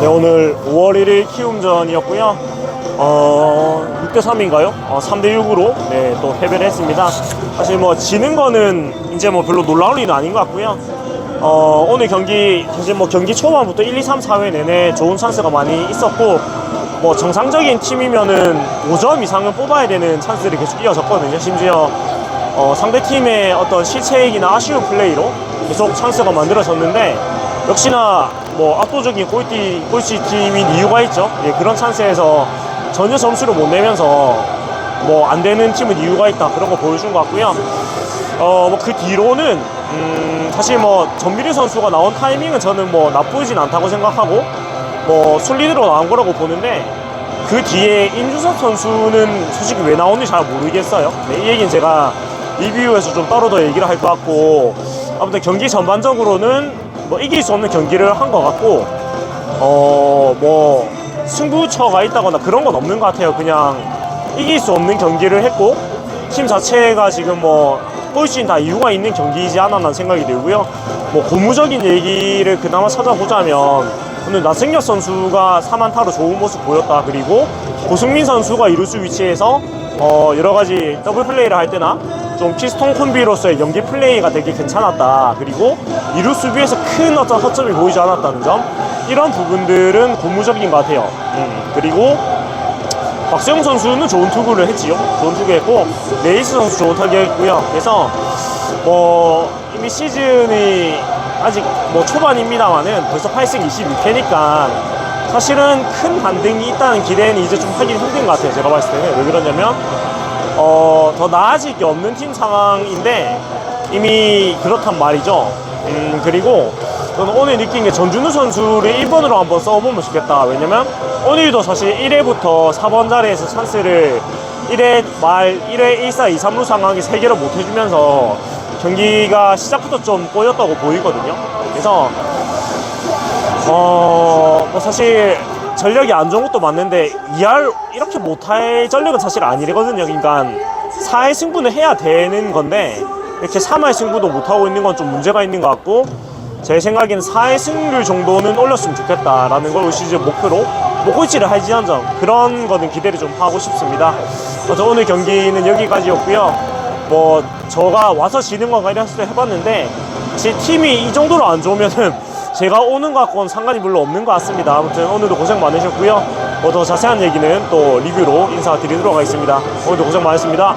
네, 오늘 5월 1일 키움전이었고요. 어, 6대3인가요? 어, 3대6으로 네, 또 패배를 했습니다. 사실 뭐 지는 거는 이제 뭐 별로 놀라울 일은 아닌 것 같고요. 어, 오늘 경기, 사실 뭐 경기 초반부터 1, 2, 3, 4회 내내 좋은 찬스가 많이 있었고, 뭐 정상적인 팀이면은 5점 이상은 뽑아야 되는 찬스들이 계속 이어졌거든요. 심지어 어, 상대 팀의 어떤 실책이나 아쉬운 플레이로 계속 찬스가 만들어졌는데 역시나 뭐 압도적인 꼴찌, 꼴찌 팀인 이유가 있죠. 예, 그런 찬스에서 전혀 점수를 못 내면서 뭐 안 되는 팀은 이유가 있다 그런 거 보여준 것 같고요. 어, 뭐 그 뒤로는 음, 사실 뭐 전미리 선수가 나온 타이밍은 저는 뭐 나쁘진 않다고 생각하고 뭐 순리대로 나온 거라고 보는데 그 뒤에 임주섭 선수는 솔직히 왜 나오는지 잘 모르겠어요. 네, 이 얘기는 제가 리뷰에서 좀 따로 더 얘기를 할 것 같고 아무튼 경기 전반적으로는 뭐 이길 수 없는 경기를 한 것 같고 어 뭐 승부처가 있다거나 그런 건 없는 것 같아요. 그냥 이길 수 없는 경기를 했고 팀 자체가 지금 뭐 꼴찌는 다 이유가 있는 경기이지 않았나 생각이 들고요. 뭐 고무적인 얘기를 그나마 찾아보자면 오늘 나승엽 선수가 3안타로 좋은 모습 보였다. 그리고 고승민 선수가 이루수 위치에서 어 여러 가지 더블 플레이를 할 때나 좀 피스톤 콤비로서의 연기 플레이가 되게 괜찮았다. 그리고 이루 수비에서 큰 어떤 허점이 보이지 않았다는 점 이런 부분들은 고무적인 것 같아요. 음, 그리고 박수영 선수는 좋은 투구를 했지요. 좋은 투구했고 레이스 선수 좋은 타격했고요. 그래서 뭐 이미 시즌이 아직 뭐 초반입니다만은 벌써 8승 22패니까 사실은 큰 반등이 있다는 기대는 이제 좀 하기 힘든 것 같아요. 제가 봤을 때는 왜 그러냐면 어, 더 나아질 게 없는 팀 상황인데 이미 그렇단 말이죠. 음, 그리고 저는 오늘 느낀 게 전준우 선수를 1번으로 한번 써보면 좋겠다. 왜냐면 오늘도 사실 1회부터 4번 자리에서 찬스를 1회 말 1회 1, 4, 2, 3루 상황이 3개를 못 해주면서 경기가 시작부터 좀 꼬였다고 보이거든요. 그래서 어, 뭐 사실 전력이 안 좋은 것도 맞는데 2할 이렇게 못할 전력은 사실 아니거든요. 그러니까 4할 승부는 해야 되는 건데 이렇게 3할 승부도 못하고 있는 건 좀 문제가 있는 것 같고 제 생각에는 4할 승률 정도는 올렸으면 좋겠다라는 걸 올 시즌 목표로 뭐 꼴찌를 할지언정 그런 거는 기대를 좀 하고 싶습니다. 어쨌든 오늘 경기는 여기까지였고요. 뭐 저가 와서 지는 건가 이랬을 때 해봤는데 제 팀이 이 정도로 안 좋으면은 제가 오는 것 같고는 상관이 별로 없는 것 같습니다. 아무튼 오늘도 고생 많으셨고요. 뭐 더 자세한 얘기는 또 리뷰로 인사드리도록 하겠습니다. 오늘도 고생 많으셨습니다.